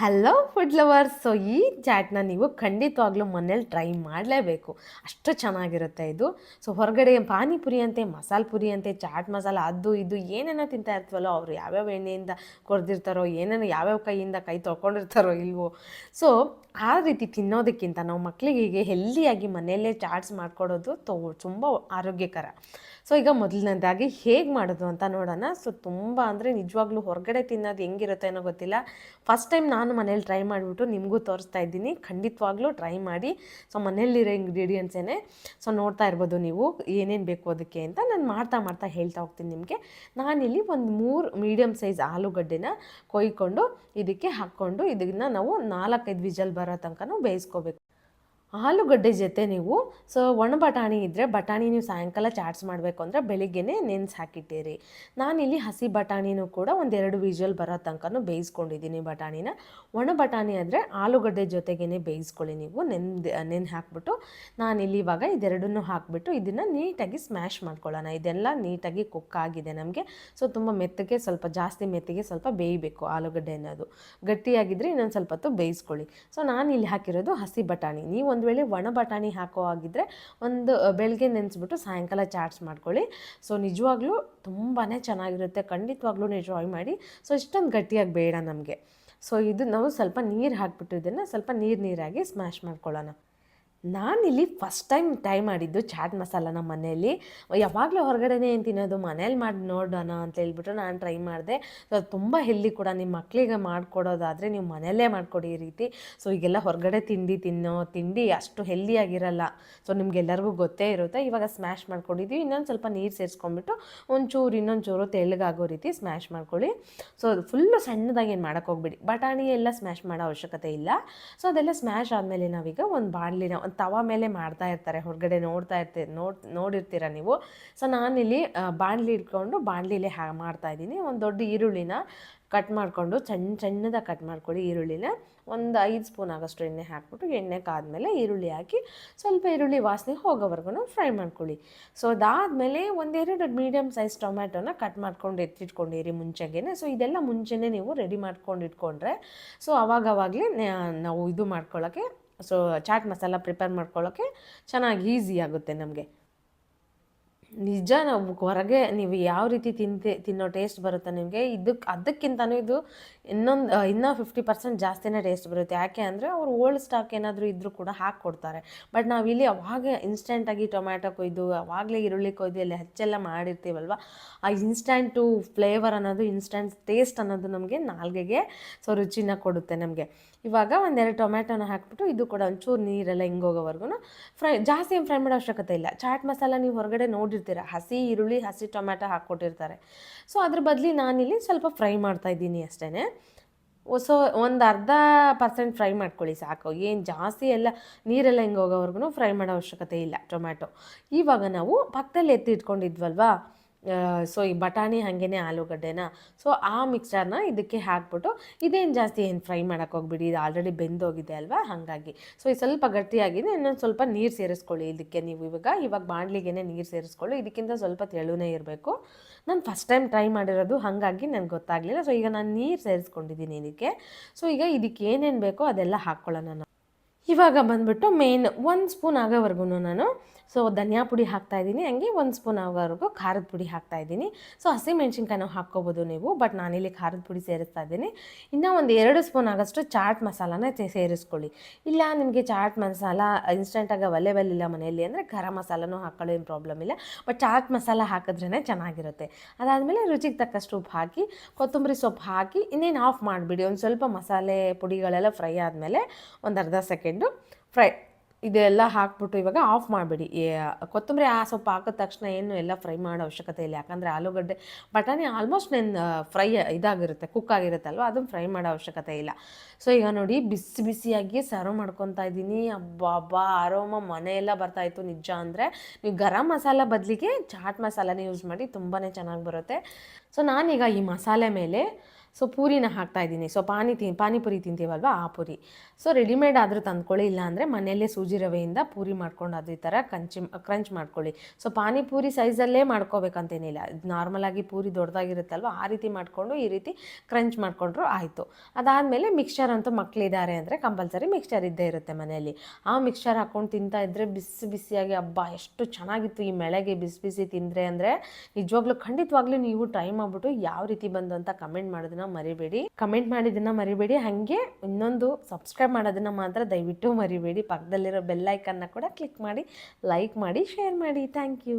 Hello food lovers so ಈ ಚಾಟ್ನ ನೀವು ಖಂಡಿತವಾಗ್ಲೂ ಮನೇಲಿ ಟ್ರೈ ಮಾಡಲೇಬೇಕು. ಅಷ್ಟು ಚೆನ್ನಾಗಿರುತ್ತೆ ಇದು. ಸೊ ಹೊರಗಡೆ ಪಾನಿಪುರಿ ಅಂತೆ, ಮಸಾಲೆ ಪುರಿ ಅಂತೆ ಚಾಟ್ ಮಸಾಲ, ಅದು ಇದು ಏನೇನೋ ತಿಂತಾ ಇರ್ತೀವಲ್ಲೋ, ಅವರು ಯಾವ್ಯಾವ ಎಣ್ಣೆಯಿಂದ ಕೊಡ್ದಿರ್ತಾರೋ, ಏನೇನೋ ಯಾವ್ಯಾವ ಕೈಯಿಂದ ಕೈ ತೊಳ್ಕೊಂಡಿರ್ತಾರೋ ಇಲ್ವೋ. ಸೊ ಆ ರೀತಿ ತಿನ್ನೋದಕ್ಕಿಂತ ನಾವು ಮಕ್ಕಳಿಗೆ ಹೀಗೆ ಹೆಲ್ದಿಯಾಗಿ ಮನೆಯಲ್ಲೇ ಚಾಟ್ಸ್ ಮಾಡಿಕೊಡೋದು ತೊ, ತುಂಬ ಆರೋಗ್ಯಕರ. ಸೊ ಈಗ ಮೊದಲನೇದಾಗಿ ಹೇಗೆ ಮಾಡೋದು ಅಂತ ನೋಡೋಣ. ಸೊ ತುಂಬ ಅಂದರೆ ನಿಜವಾಗ್ಲೂ ಹೊರಗಡೆ ತಿನ್ನೋದು ಹೆಂಗಿರುತ್ತೆ ಅನ್ನೋ ಗೊತ್ತಿಲ್ಲ. ಫಸ್ಟ್ ಟೈಮ್ ನಾನು ಮನೇಲಿ ಟ್ರೈ ಮಾಡಿಬಿಟ್ಟು ನಿಮಗೂ ತೋರಿಸ್ತಾ ಇದ್ದೀನಿ. ಖಂಡಿತವಾಗ್ಲೂ ಟ್ರೈ ಮಾಡಿ. ಸೊ ಮನೇಲಿರೋ ಇಂಗ್ರೀಡಿಯೆಂಟ್ಸೇನೆ ಸೊ ನೋಡ್ತಾ ಇರ್ಬೋದು ನೀವು ಏನೇನು ಬೇಕು ಅದಕ್ಕೆ ಅಂತ. ನಾನು ಮಾಡ್ತಾ ಮಾಡ್ತಾ ಹೇಳ್ತಾ ಹೋಗ್ತೀನಿ ನಿಮಗೆ. ನಾನಿಲ್ಲಿ ಒಂದು ಮೂರು ಮೀಡಿಯಮ್ ಸೈಜ್ ಆಲೂಗಡ್ಡೆನ ಕೊಯ್ಕೊಂಡು ಇದಕ್ಕೆ ಹಾಕ್ಕೊಂಡು ಇದನ್ನು ನಾವು ನಾಲ್ಕೈದು ವಿಜಲ್ ಬರೋ ತನಕ ಬೇಯಿಸ್ಕೋಬೇಕು. ಆಲೂಗಡ್ಡೆ ಜೊತೆ ನೀವು, ಸೊ ಒಣ ಬಟಾಣಿ ಇದ್ದರೆ ಬಟಾಣಿ ನೀವು ಸಾಯಂಕಾಲ ಚಾಟ್ಸ್ ಮಾಡಬೇಕು ಅಂದರೆ ಬೆಳಿಗ್ಗೆನೇ ನೆನೆಸಿ ಹಾಕಿಟ್ಟಿರಿ. ನಾನಿಲ್ಲಿ ಹಸಿ ಬಟಾಣಿನೂ ಕೂಡ ಒಂದೆರಡು ವಿಜುವಲ್ ಬರೋ ತನಕನೂ ಬೇಯಿಸ್ಕೊಂಡಿದ್ದೀನಿ ಬಟಾಣಿನ. ಒಣ ಬಟಾಣಿ ಅಂದರೆ ಆಲೂಗಡ್ಡೆ ಜೊತೆಗೇ ಬೇಯಿಸ್ಕೊಳ್ಳಿ ನೀವು, ನೆನ್ದು ನೆನೆ ಹಾಕ್ಬಿಟ್ಟು. ನಾನಿಲ್ಲಿ ಇವಾಗ ಇದೆರಡನ್ನೂ ಹಾಕಿಬಿಟ್ಟು ಇದನ್ನು ನೀಟಾಗಿ ಸ್ಮ್ಯಾಶ್ ಮಾಡ್ಕೊಳ್ಳೋಣ. ಇದೆಲ್ಲ ನೀಟಾಗಿ ಕುಕ್ ಆಗಿದೆ ನಮಗೆ. ಸೊ ತುಂಬ ಮೆತ್ತಗೆ ಸ್ವಲ್ಪ, ಜಾಸ್ತಿ ಮೆತ್ತಗೆ ಸ್ವಲ್ಪ ಬೇಯಬೇಕು ಆಲೂಗಡ್ಡೆ ಅನ್ನೋದು. ಗಟ್ಟಿಯಾಗಿದ್ದರೆ ಇನ್ನೊಂದು ಸ್ವಲ್ಪ ಹೊತ್ತು ಬೇಯಿಸ್ಕೊಳ್ಳಿ. ಸೊ ನಾನು ಇಲ್ಲಿ ಹಾಕಿರೋದು ಹಸಿ ಬಟಾಣಿ. ನೀವು ಒಂದು ವೇಳೆ ಒಣ ಬಟಾಣಿ ಹಾಕೋ ಆಗಿದ್ದರೆ ಒಂದು ಬೆಳಗ್ಗೆ ನೆನೆಸ್ಬಿಟ್ಟು ಸಾಯಂಕಾಲ ಚಾಟ್ಸ್ ಮಾಡ್ಕೊಳ್ಳಿ. ಸೊ, ನಿಜವಾಗ್ಲೂ ತುಂಬಾ ಚೆನ್ನಾಗಿರುತ್ತೆ. ಖಂಡಿತವಾಗ್ಲೂ ನೀವು ಟ್ರೈ ಮಾಡಿ. ಸೊ, ಇಷ್ಟೊಂದು ಗಟ್ಟಿಯಾಗಿ ಬೇಡ ನಮಗೆ. ಸೊ, ಇದು ನಾವು ಸ್ವಲ್ಪ ನೀರು ಹಾಕ್ಬಿಟ್ಟು ಇದನ್ನು ಸ್ವಲ್ಪ ನೀರು ನೀರಾಗಿ ಸ್ಮ್ಯಾಶ್ ಮಾಡ್ಕೊಳ್ಳೋಣ. ನಾನಿಲ್ಲಿ ಫಸ್ಟ್ ಟೈಮ್ ಟ್ರೈ ಮಾಡಿದ್ದು ಚಾಟ್ ಮಸಾಲನ ಮನೆಯಲ್ಲಿ. ಯಾವಾಗಲೂ ಹೊರಗಡೆನೇ ಏನು ತಿನ್ನೋದು, ಮನೇಲಿ ಮಾಡಿ ನೋಡೋಣ ಅಂತ ಹೇಳ್ಬಿಟ್ಟು ನಾನು ಟ್ರೈ ಮಾಡಿದೆ. ಸೊ ಅದು ತುಂಬ ಹೆಲ್ದಿ ಕೂಡ ನಿಮ್ಮ ಮಕ್ಕಳಿಗೆ ಮಾಡಿಕೊಡೋದಾದರೆ ನೀವು ಮನೆಯಲ್ಲೇ ಮಾಡಿಕೊಡಿ ಈ ರೀತಿ. ಸೊ ಈಗೆಲ್ಲ ಹೊರಗಡೆ ತಿಂಡಿ ತಿನ್ನೋ, ತಿಂಡಿ ಅಷ್ಟು ಹೆಲ್ದಿಯಾಗಿರಲ್ಲ ಸೊ ನಿಮ್ಗೆಲ್ಲರಿಗೂ ಗೊತ್ತೇ ಇರುತ್ತೆ. ಇವಾಗ ಸ್ಮ್ಯಾಶ್ ಮಾಡ್ಕೊಂಡಿದ್ದೀವಿ ಇನ್ನೊಂದು ಸ್ವಲ್ಪ ನೀರು ಸೇರಿಸ್ಕೊಂಡ್ಬಿಟ್ಟು ಒಂಚೂರು ಇನ್ನೊಂದು ಚೂರು ತೆಳ್ಳಗಾಗೋ ರೀತಿ ಸ್ಮ್ಯಾಶ್ ಮಾಡ್ಕೊಳ್ಳಿ. ಸೊ ಫುಲ್ಲು ಸಣ್ಣದಾಗಿ ಏನು ಮಾಡೋಕ್ಕೆ ಹೋಗ್ಬಿಡಿ. ಬಟಾಣಿ ಎಲ್ಲ ಸ್ಮ್ಯಾಶ್ ಮಾಡೋ ಅವಶ್ಯಕತೆ ಇಲ್ಲ. ಸೊ ಅದೆಲ್ಲ ಸ್ಮ್ಯಾಶ್ ಆದಮೇಲೆ ನಾವೀಗ ಒಂದು ಬಾಣಲಿನ ತವ ಮೇಲೆ ಮಾಡ್ತಾ ಇರ್ತಾರೆ, ಹೊರಗಡೆ ನೋಡ್ತಾ ಇರ್ತೀರಿ ನೋಡ್, ನೋಡಿರ್ತೀರ ನೀವು. ಸೊ ನಾನಿಲ್ಲಿ ಬಾಣಲಿ ಇಟ್ಕೊಂಡು ಬಾಣಲಿಲಿ ಹಾ, ಮಾಡ್ತಾ ಇದ್ದೀನಿ. ಒಂದು ದೊಡ್ಡ ಈರುಳ್ಳಿನ ಕಟ್ ಮಾಡಿಕೊಂಡು ಸಣ್ಣ ಸಣ್ಣದಾಗಿ ಕಟ್ ಮಾಡ್ಕೊಳ್ಳಿ ಈರುಳ್ಳಿನ. ಒಂದು ಐದು ಸ್ಪೂನ್ ಆಗೋಷ್ಟು ಎಣ್ಣೆ ಹಾಕ್ಬಿಟ್ಟು, ಎಣ್ಣೆ ಕಾದ್ಮೇಲೆ ಈರುಳ್ಳಿ ಹಾಕಿ ಸ್ವಲ್ಪ ಈರುಳ್ಳಿ ವಾಸನೆ ಹೋಗೋವರೆಗೂ ಫ್ರೈ ಮಾಡ್ಕೊಳ್ಳಿ. ಸೊ ಅದಾದಮೇಲೆ ಒಂದೆರಡು ಮೀಡಿಯಮ್ ಸೈಜ್ ಟೊಮ್ಯಾಟೊನ ಕಟ್ ಮಾಡ್ಕೊಂಡು ಎತ್ತಿಟ್ಕೊಂಡಿರಿ ಮುಂಚೆಗೆ ಸೊ ಇದೆಲ್ಲ ಮುಂಚೆನೇ ನೀವು ರೆಡಿ ಮಾಡ್ಕೊಂಡು ಇಟ್ಕೊಂಡ್ರೆ ಸೊ, ಅವಾಗವಾಗಲೇ ನಾವು ಇದು ಮಾಡ್ಕೊಳ್ಳೋಕ್ಕೆ ಸೊ ಚಾಟ್ ಮಸಾಲ ಪ್ರಿಪೇರ್ ಮಾಡ್ಕೊಳ್ಳೋಕ್ಕೆ ಚೆನ್ನಾಗಿ ಈಸಿ ಆಗುತ್ತೆ ನಮಗೆ. ನಿಜ, ನಾವು ಹೊರಗೆ ನೀವು ಯಾವ ರೀತಿ ತಿಂತೆ, ತಿನ್ನೋ ಟೇಸ್ಟ್ ಬರುತ್ತೆ ನಿಮಗೆ ಇದಕ್ಕೆ ಅದಕ್ಕಿಂತನೂ ಇದು ಇನ್ನೊಂದು ಇನ್ನೂ ಫಿಫ್ಟಿ ಪರ್ಸೆಂಟ್ ಜಾಸ್ತಿನೇ ಟೇಸ್ಟ್ ಬರುತ್ತೆ. ಯಾಕೆ ಅಂದರೆ ಅವ್ರು ಓಲ್ಡ್ ಸ್ಟಾಕ್ ಏನಾದರೂ ಇದ್ದರೂ ಕೂಡ ಹಾಕ್ಕೊಡ್ತಾರೆ ಬಟ್ ನಾವಿಲ್ಲಿ ಅವಾಗ ಇನ್ಸ್ಟೆಂಟಾಗಿ ಟೊಮ್ಯಾಟೊ ಕೊಯ್ದು, ಅವಾಗಲೇ ಈರುಳ್ಳಿ ಕೊಯ್ದು ಎಲ್ಲ ಹೆಚ್ಚೆಲ್ಲ ಮಾಡಿರ್ತೀವಲ್ವ, ಆ ಇನ್ಸ್ಟೆಂಟು ಫ್ಲೇವರ್ ಅನ್ನೋದು ಇನ್ಸ್ಟೆಂಟ್ ಟೇಸ್ಟ್ ಅನ್ನೋದು ನಮಗೆ ನಾಲ್ಗೆಗೆ ಸೊ ರುಚಿನ ಕೊಡುತ್ತೆ ನಮಗೆ. ಇವಾಗ ಒಂದೆರಡು ಟೊಮ್ಯಾಟೊನ ಹಾಕ್ಬಿಟ್ಟು ಇದು ಕೂಡ ಒಂಚೂರು ನೀರೆಲ್ಲ ಹಿಂಗೋಗೋವರೆಗೂ ಫ್ರೈ ಜಾಸ್ತಿ ಏನು ಫ್ರೈ ಮಾಡೋ ಅವಶ್ಯಕತೆ ಇಲ್ಲ. ಚಾಟ್ ಮಸಾಲ ನೀವು ಹೊರಗಡೆ ನೋಡಿರ್ತೀರ ಹಸಿ ಈರುಳ್ಳಿ, ಹಸಿ ಟೊಮ್ಯಾಟೊ ಹಾಕ್ಕೊಟ್ಟಿರ್ತಾರೆ. ಸೊ ಅದ್ರ ಬದಲಿ ನಾನಿಲ್ಲಿ ಸ್ವಲ್ಪ ಫ್ರೈ ಮಾಡ್ತಾ ಇದ್ದೀನಿ ಅಷ್ಟೇ ಸೊ ಒಂದು ಅರ್ಧ ಪರ್ಸೆಂಟ್ ಫ್ರೈ ಮಾಡ್ಕೊಳ್ಳಿ ಸಾಕು. ಏನು ಜಾಸ್ತಿ ಎಲ್ಲ ನೀರೆಲ್ಲ ಹಿಂಗೆ ಹೋಗೋವರೆಗೂ ಫ್ರೈ ಮಾಡೋ ಅವಶ್ಯಕತೆ ಇಲ್ಲ ಟೊಮ್ಯಾಟೊ. ಇವಾಗ ನಾವು ಪಕ್ಕದಲ್ಲಿ ಎತ್ತಿ ಇಟ್ಕೊಂಡಿದ್ವಲ್ವಾ ಸೊ ಈ ಬಟಾಣಿ ಹಾಗೇನೆ ಆಲೂಗಡ್ಡೆನ. ಸೊ ಆ ಮಿಕ್ಸ್ಚರ್ನ ಇದಕ್ಕೆ ಹಾಕ್ಬಿಟ್ಟು ಇದೇನು ಜಾಸ್ತಿ ಏನು ಫ್ರೈ ಮಾಡೋಕ್ಕೆ ಹೋಗ್ಬಿಡಿ, ಇದು ಆಲ್ರೆಡಿ ಬೆಂದೋಗಿದೆ ಅಲ್ವಾ? ಹಾಗಾಗಿ. ಸೊ ಇದು ಸ್ವಲ್ಪ ಗಟ್ಟಿಯಾಗಿದೆ, ಇನ್ನೊಂದು ಸ್ವಲ್ಪ ನೀರು ಸೇರಿಸ್ಕೊಳ್ಳಿ ಇದಕ್ಕೆ ನೀವು ಇವಾಗ. ಇವಾಗ ಬಾಣಲಿಗೆ ನೀರು ಸೇರಿಸ್ಕೊಳ್ಳಿ, ಇದಕ್ಕಿಂತ ಸ್ವಲ್ಪ ತೆಳುನೇ ಇರಬೇಕು. ನಾನು ಫಸ್ಟ್ ಟೈಮ್ ಟ್ರೈ ಮಾಡಿರೋದು, ಹಾಗಾಗಿ ನನಗೆ ಗೊತ್ತಾಗಲಿಲ್ಲ. ಸೊ ಈಗ ನಾನು ನೀರು ಸೇರಿಸ್ಕೊಂಡಿದ್ದೀನಿ ಇದಕ್ಕೆ. ಸೊ ಈಗ ಇದಕ್ಕೆ ಏನೇನು ಬೇಕೋ ಅದೆಲ್ಲ ಹಾಕ್ಕೊಳ್ಳೋಣ ನಾನು ಇವಾಗ ಬಂದ್ಬಿಟ್ಟು ಮೇನ್ ಒಂದು ಸ್ಪೂನ್ ಆಗೋವರೆಗೂ ನಾನು. ಸೊ ಧನಿಯಾ ಪುಡಿ ಹಾಕ್ತಾ ಇದ್ದೀನಿ. ಹಂಗೆ ಒಂದು ಸ್ಪೂನ್ ಆಗೋವರೆಗೂ ಖಾರದ ಪುಡಿ ಹಾಕ್ತಾ ಇದ್ದೀನಿ. ಸೊ ಹಸಿ ಮೆಣಸಿನ್ಕಾಯಿನೂ ಹಾಕ್ಕೋಬೋದು ನೀವು ಬಟ್ ನಾನಿಲ್ಲಿ ಖಾರದ ಪುಡಿ ಸೇರಿಸ್ತಾ ಇದ್ದೀನಿ. ಇನ್ನೂ ಒಂದು ಎರಡು ಸ್ಪೂನ್ ಆಗೋಷ್ಟು ಚಾಟ್ ಮಸಾಲಾನ ಸೇರಿಸ್ಕೊಳ್ಳಿ. ಇಲ್ಲ, ನಿಮಗೆ ಚಾಟ್ ಮಸಾಲ ಇನ್ಸ್ಟೆಂಟಾಗಿ ಅವೈಲೇಬಲ್ ಇಲ್ಲ ಮನೆಯಲ್ಲಿ ಅಂದರೆ ಗರಂ ಮಸಾಲನೂ ಹಾಕೊಳ್ಳೋ ಏನು ಪ್ರಾಬ್ಲಮ್ ಇಲ್ಲ. ಬಟ್ ಚಾಟ್ ಮಸಾಲ ಹಾಕಿದ್ರೇ ಚೆನ್ನಾಗಿರುತ್ತೆ. ಅದಾದಮೇಲೆ ರುಚಿಗೆ ತಕ್ಕಷ್ಟು ಉಪ್ಪು ಹಾಕಿ, ಕೊತ್ತಂಬರಿ ಸೊಪ್ಪು ಹಾಕಿ ಇನ್ನೇನು ಆಫ್ ಮಾಡಿಬಿಡಿ. ಒಂದು ಸ್ವಲ್ಪ ಮಸಾಲೆ ಪುಡಿಗಳೆಲ್ಲ ಫ್ರೈ ಆದಮೇಲೆ ಒಂದು ಅರ್ಧ ಸೆಕೆಂಡು ಫ್ರೈ ಇದೆಲ್ಲ ಹಾಕ್ಬಿಟ್ಟು ಇವಾಗ ಆಫ್ ಮಾಡಿಬಿಡಿ. ಕೊತ್ತಂಬರಿ ಆ ಸೊಪ್ಪು ಹಾಕಿದ ತಕ್ಷಣ ಏನು ಎಲ್ಲ ಫ್ರೈ ಮಾಡೋ ಅವಶ್ಯಕತೆ ಇಲ್ಲ. ಯಾಕಂದರೆ ಆಲೂಗಡ್ಡೆ, ಬಟಾಣಿ ಆಲ್ಮೋಸ್ಟ್ ನೆನ್ ಫ್ರೈ ಇದಾಗಿರುತ್ತೆ ಕುಕ್ ಆಗಿರುತ್ತಲ್ವ? ಅದನ್ನು ಫ್ರೈ ಮಾಡೋ ಅವಶ್ಯಕತೆ ಇಲ್ಲ. ಸೊ ಈಗ ನೋಡಿ ಬಿಸಿ ಬಿಸಿಯಾಗಿ ಸರ್ವ್ ಮಾಡ್ಕೊತಾ ಇದ್ದೀನಿ. ಅಬ್ಬಾ ಆರೋಮ ಮನೆಯೆಲ್ಲ ಬರ್ತಾಯಿತ್ತು ನಿಜ ಅಂದರೆ. ನೀವು ಗರಂ ಮಸಾಲ ಬದಲಿಗೆ ಚಾಟ್ ಮಸಾಲನೇ ಯೂಸ್ ಮಾಡಿ ತುಂಬಾ ಚೆನ್ನಾಗಿ ಬರುತ್ತೆ. ಸೊ ನಾನೀಗ ಈ ಮಸಾಲೆ ಮೇಲೆ ಸೊ ಪೂರಿನ ಹಾಕ್ತಾ ಇದ್ದೀನಿ. ಸೊ ಪಾನಿ ತಿ, ಪಾನಿಪುರಿ ತಿಂತೀವಲ್ವ? ಆ ಪೂರಿ. ಸೊ ರೆಡಿಮೇಡ್ ಆದರೂ ತಂದ್ಕೊಳ್ಳಿ, ಇಲ್ಲ ಅಂದರೆ ಮನೆಯಲ್ಲೇ ಸೂಜಿ ರವೆಯಿಂದ ಪೂರಿ ಮಾಡ್ಕೊಂಡು ಅದೇ ಥರ ಕಂಚಿ ಕ್ರಂಚ್ ಮಾಡ್ಕೊಳ್ಳಿ. ಸೊ ಪಾನಿಪೂರಿ ಸೈಜಲ್ಲೇ ಮಾಡ್ಕೋಬೇಕಂತೇನಿಲ್ಲ. ನಾರ್ಮಲಾಗಿ ಪೂರಿ ದೊಡ್ಡದಾಗಿರುತ್ತಲ್ವ? ಆ ರೀತಿ ಮಾಡಿಕೊಂಡು, ಈ ರೀತಿ ಕ್ರಂಚ್ ಮಾಡಿಕೊಂಡ್ರು ಆಯಿತು. ಅದಾದಮೇಲೆ ಮಿಕ್ಸ್ಚರ್ ಅಂತೂ ಮಕ್ಕಳಿದ್ದಾರೆ ಅಂದರೆ ಕಂಪಲ್ಸರಿ ಮಿಕ್ಸ್ಚರ್ ಇದ್ದೇ ಇರುತ್ತೆ ಮನೆಯಲ್ಲಿ. ಆ ಮಿಕ್ಸ್ಚರ್ ಹಾಕ್ಕೊಂಡು ತಿಂತಾ ಇದ್ದರೆ ಬಿಸಿ ಬಿಸಿಯಾಗಿ ಹಬ್ಬ ಎಷ್ಟು ಚೆನ್ನಾಗಿತ್ತು ಈ ಮೆಳೆಗೆ ಬಿಸಿ ಬಿಸಿ ತಿಂದರೆ. ಅಂದರೆ ನಿಜವಾಗ್ಲೂ ಖಂಡಿತವಾಗ್ಲೂ ನೀವು ಟ್ರೈ ಮಾಡಿಬಿಟ್ಟು ಯಾವ ರೀತಿ ಬಂದು ಅಂತ ಕಮೆಂಟ್ ಮಾಡೋದನ್ನ ಮರಿಬೇಡಿ. ಕಮೆಂಟ್ ಮಾಡಿದ್ದನ್ನ ಮರಿಬೇಡಿ. ಹಂಗೆ ಇನ್ನೊಂದು ಸಬ್ಸ್ಕ್ರೈಬ್ ಮಾಡೋದನ್ನ ಮಾತ್ರ ದಯವಿಟ್ಟು ಮರಿಬೇಡಿ. ಪಕ್ಕದಲ್ಲಿರೋ ಬೆಲ್ ಐಕನ್ನ ಕೂಡ ಕ್ಲಿಕ್ ಮಾಡಿ ಲೈಕ್ ಮಾಡಿ ಶೇರ್ ಮಾಡಿ. Thank you